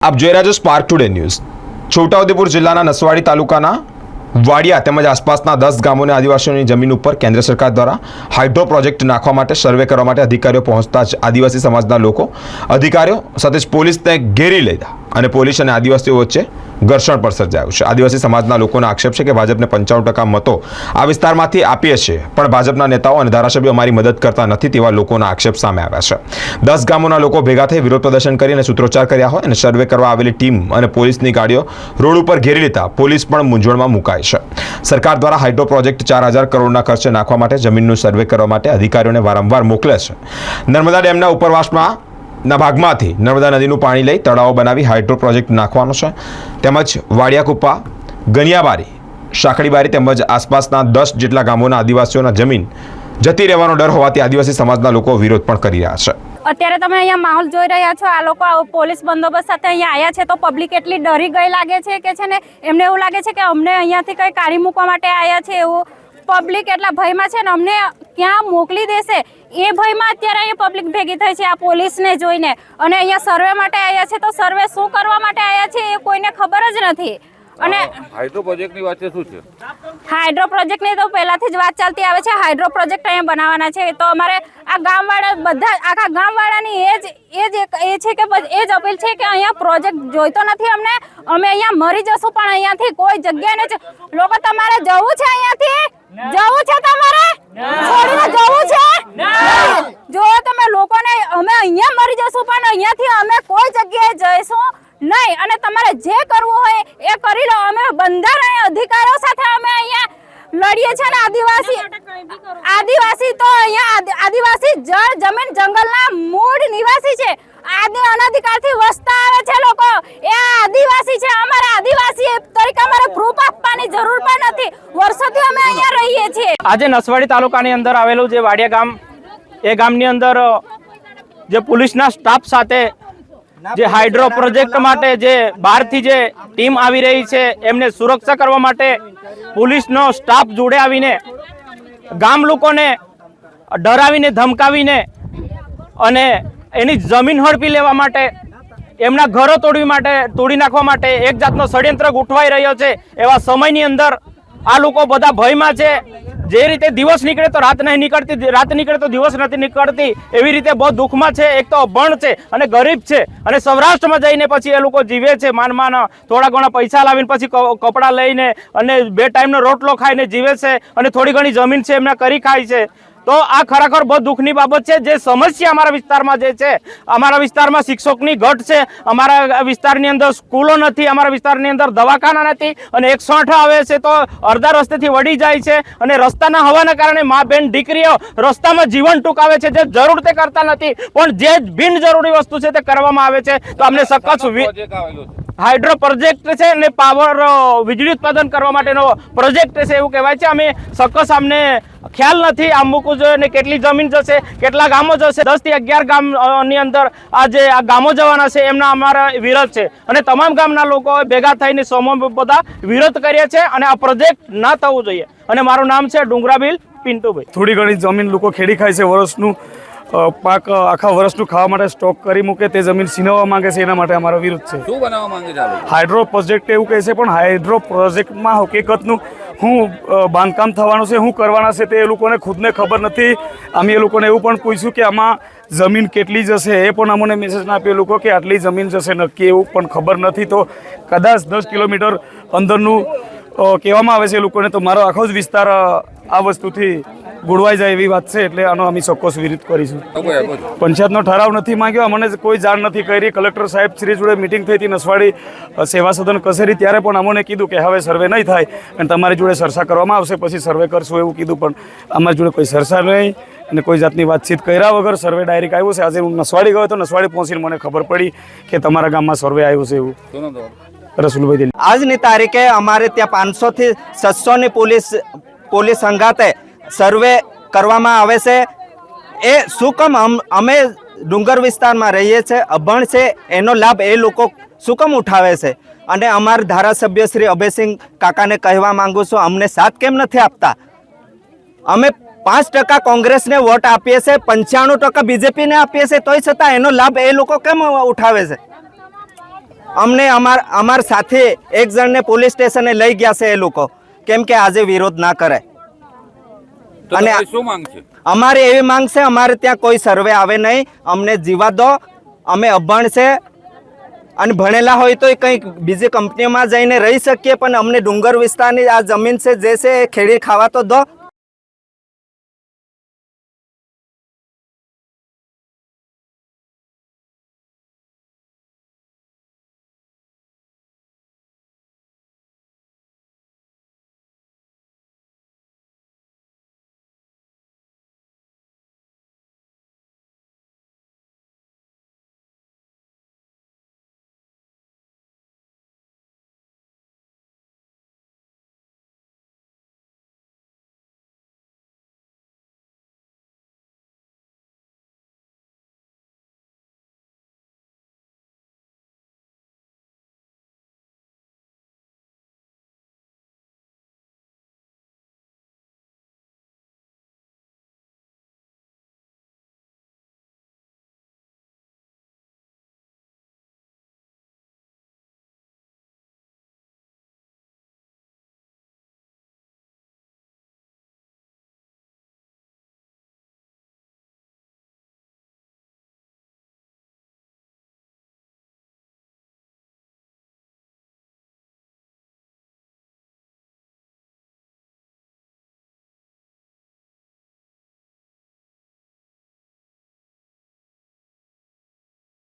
આપ જોઈ રહ્યા છો સ્પાર્ક ટુડે ન્યૂઝ છોટાઉદેપુર જિલ્લાના નસવાડી તાલુકાના વાડિયા તેમજ આસપાસના દસ ગામોને આદિવાસીઓની જમીન ઉપર કેન્દ્ર સરકાર દ્વારા હાઇડ્રો પ્રોજેક્ટ નાખવા માટે, સર્વે કરવા માટે અધિકારીઓ પહોંચતા જ આદિવાસી સમાજના લોકો, અધિકારીઓ સાથે જ પોલીસને ઘેરી લીધા. અને પોલીસ અને આદિવાસીઓ વચ્ચે ઘર્ષણ પણ સર્જાયું છે. આદિવાસી સમાજના લોકોનો આક્ષેપ છે કે ભાજપને પંચાવન ટકા મતો આ વિસ્તારમાંથી આપીએ છીએ, પણ ભાજપના નેતાઓ અને ધારાસભ્યો અમારી મદદ કરતા નથી તેવા લોકોના આક્ષેપ સામે આવ્યા છે. દસ ગામોના લોકો ભેગા થઈ વિરોધ પ્રદર્શન કરી અને સૂત્રોચ્ચાર કર્યા હોય અને સર્વે કરવા આવેલી ટીમ અને પોલીસની ગાડીઓ રોડ ઉપર ઘેરી લેતા પોલીસ પણ મૂંઝવણમાં મુકાય છે. સરકાર દ્વારા હાઇડ્રો પ્રોજેક્ટ ચાર હજાર કરોડના ખર્ચે નાખવા માટે જમીનનું સર્વે કરવા માટે અધિકારીઓને વારંવાર મોકલે છે. નર્મદા ડેમના ઉપરવાસમાં ના ભાગમાંથી નર્મદા નદીનું પાણી લઈ તળાવો બનાવી હાઇડ્રો પ્રોજેક્ટ નાખવાનો છે. તેમજ વાડિયાકુપ્પા ગનિયાબારી, શાકડીબારી તેમજ આસપાસના દસ જેટલા ગામોના આદિવાસીઓના જમીન જતી રહેવાનો ડર હોવાથી આદિવાસી સમાજના લોકો વિરોધ પણ કરી રહ્યા છે. અત્યારે તમે અહીંયા માહોલ જોઈ રહ્યા છો, આ લોકો પોલીસ બંદોબસ્ત સાથે અહીંયા આવ્યા છે તો પબ્લિક એટલી ડરી ગઈ લાગે છે કે છે ને, એમને એવું લાગે છે કે અમને અહીંયાથી કંઈ કાઢી મૂકવા માટે આવ્યા છે એવું પબ્લિક એટલા ભયમાં છે ને અમને ક્યાં મોકલી દેશે? એ ભયમાં અત્યારે અહીંયા પબ્લિક ભેગી થઈ છે આ પોલીસને જોઈને. અને અહીંયા સર્વે માટે આવ્યા છે, તો સર્વે શું કરવા માટે આવ્યા છે એ કોઈને ખબર જ નથી. અને હાઇડ્રો પ્રોજેક્ટની વાત છે શું છે? હાઇડ્રો પ્રોજેક્ટની તો પહેલાથી જ વાત ચાલતી આવે છે. હાઇડ્રો પ્રોજેક્ટ અહીંયા બનાવવાના છે. તો અમારે આ ગામવાળા બધા આખા ગામવાળાની એ જ એ જ એક એ છે કે એ જ અપીલ છે કે અહીંયા પ્રોજેક્ટ જોઈતો નથી અમને. અમે અહીંયા મરી જશું પણ અહીંયાથી કોઈ જગ્યાએ નથી લોકો તમારે જવું છે અહીંયાથી? જવું છે તમારે? છોડીને જવું છે? જો તમે લોકોને અમે અહીંયા મરી જશું પણ અહીંયાથી અમે કોઈ જગ્યાએ જઈશું. નહીં અને તમારે જે કરવું હોય એ કરી લો. અમે બંધારણ અધિકારો સાથે અમે અહીંયા લડીએ છીએ ને આદિવાસી આદિવાસી તો અહીંયા આદિવાસી જળ જમીન જંગલના મૂળ નિવાસી છે. આદિ અનાધિકારથી વસતા આવે છે લોકો. એ આદિવાસી છે. અમારા આદિવાસી તરીકે અમારે પ્રૂફ આપવાની જરૂર પણ નથી. વર્ષોથી અમે અહીંયા રહીએ છીએ. આજે નસવાડી તાલુકાની અંદર આવેલું જે વાડિયા ગામ એ ગામની અંદર જે પોલીસના સ્ટાફ સાથે જે હાઇડ્રો પ્રોજેક્ટ માટે જે બહારથી જે ટીમ આવી રહી છે એમને સુરક્ષા કરવા માટે પોલીસનો સ્ટાફ જોડે આવીને ગામ લોકોને ડરાવીને ધમકાવીને અને એની જમીન હડપી લેવા માટે એમના ઘરો તોડવી માટે તોડી નાખવા માટે એક જાતનો ષડયંત્ર ગોઠવાઈ રહ્યો છે. એવા સમયની અંદર આ લોકો બધા ભયમાં છે. જે રીતે દિવસ નીકળે તો રાત નહીં નીકળતી રાત નીકળે તો દિવસ નથી નીકળતી, એવી રીતે બહુ દુઃખમાં છે, એક તો અભણ છે અને ગરીબ છે. અને સૌરાષ્ટ્રમાં જઈને પછી એ લોકો જીવે છે, માન માન, થોડા ઘણા પૈસા લાવીને પછી કપડાં લઈને અને બે ટાઈમનો રોટલો ખાઈને જીવે છે અને થોડી ઘણી જમીન છે, એમના કરી ખાય છે. તો આ ખરેખર બહુ દુઃખની બાબત છે. જે સમસ્યા અમારા વિસ્તારમાં જે છે અમારા વિસ્તારમાં શિક્ષકની ઘટ છે. અમારા વિસ્તારની અંદર સ્કૂલો નથી અમારા વિસ્તારની અંદર દવાખાના નથી અને એકસો આઠ આવે છે તો અડધા રસ્તેથી વળી જાય છે અને રસ્તાના હોવાના કારણે મા બેન દીકરીઓ રસ્તામાં જીવન ટૂંકાવે છે. જે જરૂર તે કરતા નથી પણ જે બિનજરૂરી વસ્તુ છે તે કરવામાં આવે છે. તો અમને સખત હાઇડ્રો પ્રોજેક્ટ છે અને પાવર વીજળી ઉત્પાદન કરવા માટેનો પ્રોજેક્ટ છે એવું કહેવાય છે. અમે ચોક્કસ અમને ખ્યાલ નથી આમ મૂકવું જોઈએ અને કેટલી જમીન જશે, કેટલા ગામો જશે. દસથી અગિયાર ગામની અંદર આ જે આ ગામો જવાના છે એમના અમારા વિરોધ છે. અને તમામ ગામના લોકો ભેગા થઈને સોમો બધા વિરોધ કરીએ છે અને આ પ્રોજેક્ટ ના થવું જોઈએ. અને મારું નામ છે ડુંગરાબીલ પિન્ટુભાઈ. થોડી ઘણી જમીન લોકો ખેડી ખાય છે વર્ષનું. પાક આખા વર્ષનું ખાવા માટે સ્ટોક કરી મૂકે તે જમીન છીનવવા માંગે છે એના માટે અમારો વિરોધ છે. શું બનાવવા માંગે છે હાઇડ્રો પ્રોજેક્ટ એવું કહે છે પણ હાઇડ્રો પ્રોજેક્ટમાં હકીકતનું હું બાંધકામ થવાનું છે શું કરવાના છે તે એ લોકોને ખુદને ખબર નથી. અમે એ લોકોને એવું પણ પૂછ્યું કે આમાં જમીન કેટલી જશે એ પણ અમને મેસેજ ના આપ્યો એ લોકો કે આટલી જમીન જશે નક્કી એવું પણ ખબર નથી. તો કદાચ દસ કિલોમીટર અંદરનું કહેવામાં આવે છે એ લોકોને તો મારો આખો જ વિસ્તાર આ વસ્તુથી ગુડવાઈ જાય એવી વાત છે એટલે આનો અમે ચોક્કસ વિરોધ કરીશું. પંચાયતનો ઠરાવ નથી માંગ્યો, અમને કોઈ જાણ નથી કરી. કલેક્ટર સાહેબ શ્રી જોડે મિટિંગ થઈ હતી નસવાડી સેવા સદન કચેરી, ત્યારે પણ અમને કીધું કે હવે સર્વે નહીં થાય અને તમારી જોડે ચર્ચા કરવામાં આવશે, પછી સર્વે કરશું એવું કીધું, પણ અમારી જોડે કોઈ ચર્ચા નહીં અને કોઈ જાતની વાતચીત કર્યા વગર સર્વે ડાયરેક્ટ આવ્યું છે. આજે હું નસવાડી ગયો તો નસવાડી પહોંચીને મને ખબર પડી કે તમારા ગામમાં સર્વે આવ્યું છે એવું? રસુલભાઈ આજની તારીખે અમારે ત્યાં પાંચસો થી છસો ની પોલીસ પોલીસ સંગાતે સર્વે કરવામાં આવે છે. એ શું કામ અમ- ડુંગર વિસ્તારમાં રહીએ છીએ અભણ છે, એનો લાભ એ લોકો શું કામ ઉઠાવે છે? અને અમારા ધારાસભ્ય શ્રી અભયસિંહ કાકાને કહેવા માંગુ છું, અમને સાથ કેમ નથી આપતા? અમે પાંચ ટકા કોંગ્રેસને વોટ આપીએ છીએ પંચાણું ટકા બીજેપીને આપીએ છીએ તોય છતાં એનો લાભ એ લોકો કેમ ઉઠાવે છે? અમને અમાર અમાર સાથે એક જણને પોલીસ સ્ટેશને લઈ ગયા છે એ લોકો, કેમ કે આજે વિરોધ ના કરે. તો અને શું માંગ છે? અમારે એવી માંગ છે અમારે ત્યાં કોઈ સર્વે આવે નહીં. અમને જીવા દો. અમે અભણ છે. અને ભણેલા હોય તો કંઈક બીજી કંપનીઓમાં જઈને રહી શકીએ પણ અમને ડુંગર વિસ્તારની આ જમીન છે જે છે એ ખેડી ખાવા તો દો.